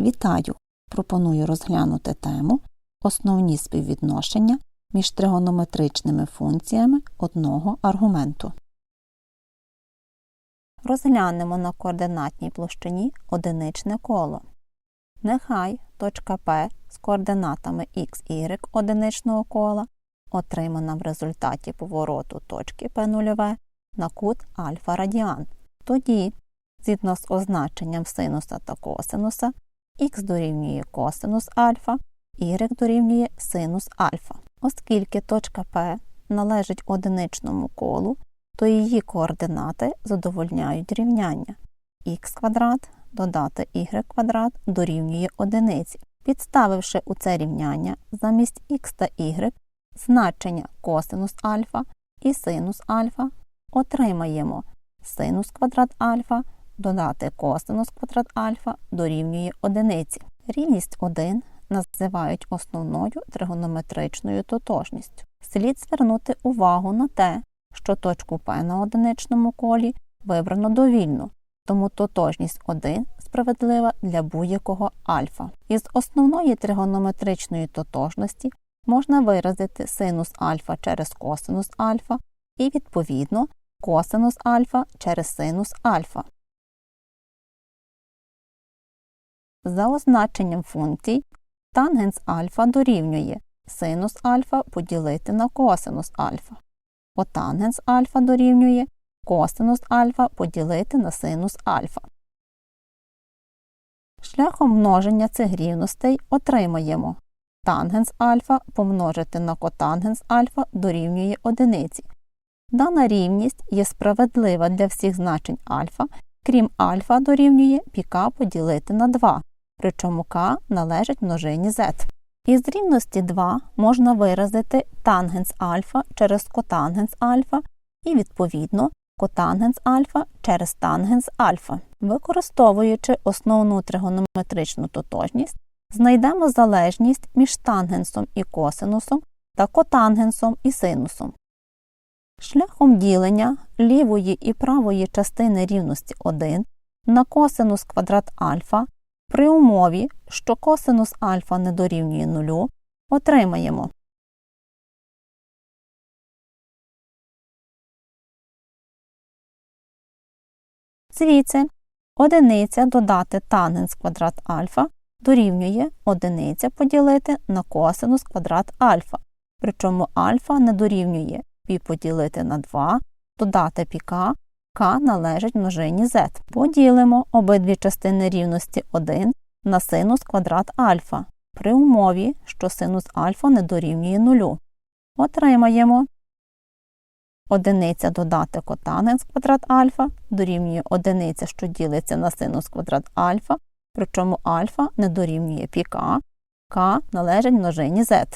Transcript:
Вітаю! Пропоную розглянути тему Основні співвідношення між тригонометричними функціями одного аргументу. Розглянемо на координатній площині одиничне коло. Нехай точка P з координатами x, y одиничного кола отримана в результаті повороту точки P0 на кут альфа радіан. Тоді, згідно з означенням синуса та косинуса, х дорівнює косинус альфа, y дорівнює синус альфа. Оскільки точка P належить одиничному колу, то її координати задовольняють рівняння х квадрат додати y квадрат дорівнює одиниці. Підставивши у це рівняння замість х та y значення косинус альфа і синус альфа, отримаємо синус квадрат альфа додати косинус квадрат альфа дорівнює одиниці. Рівність 1 називають основною тригонометричною тотожністю. Слід звернути увагу на те, що точку P на одиничному колі вибрано довільно, тому тотожність 1 справедлива для будь-якого альфа. Із основної тригонометричної тотожності можна виразити синус альфа через косинус альфа і, відповідно, косинус альфа через синус альфа. За означенням функцій тангенс альфа дорівнює синус альфа поділити на косинус альфа. Отангенс альфа дорівнює косинус альфа поділити на синус альфа. Шляхом множення цих рівностей отримаємо тангенс альфа помножити на котангенс альфа дорівнює одиниці. Дана рівність є справедлива для всіх значень альфа, крім альфа дорівнює піка поділити на 2 причому k належить множині z. Із рівності 2 можна виразити тангенс альфа через котангенс альфа і, відповідно, котангенс альфа через тангенс альфа. Використовуючи основну тригонометричну тотожність, знайдемо залежність між тангенсом і косинусом та котангенсом і синусом. Шляхом ділення лівої і правої частини рівності 1 на косинус квадрат альфа при умові, що косинус альфа не дорівнює нулю, отримаємо. Звідси одиниця додати тангенс квадрат альфа дорівнює одиниця поділити на косинус квадрат альфа, причому альфа не дорівнює пі поділити на 2, додати піка k належить множині z. Поділимо обидві частини рівності 1 на синус квадрат альфа при умові, що синус альфа не дорівнює нулю. Отримаємо одиниця додати котангенс квадрат альфа дорівнює одиниця, що ділиться на синус квадрат альфа, причому альфа не дорівнює піка, k належить множині z.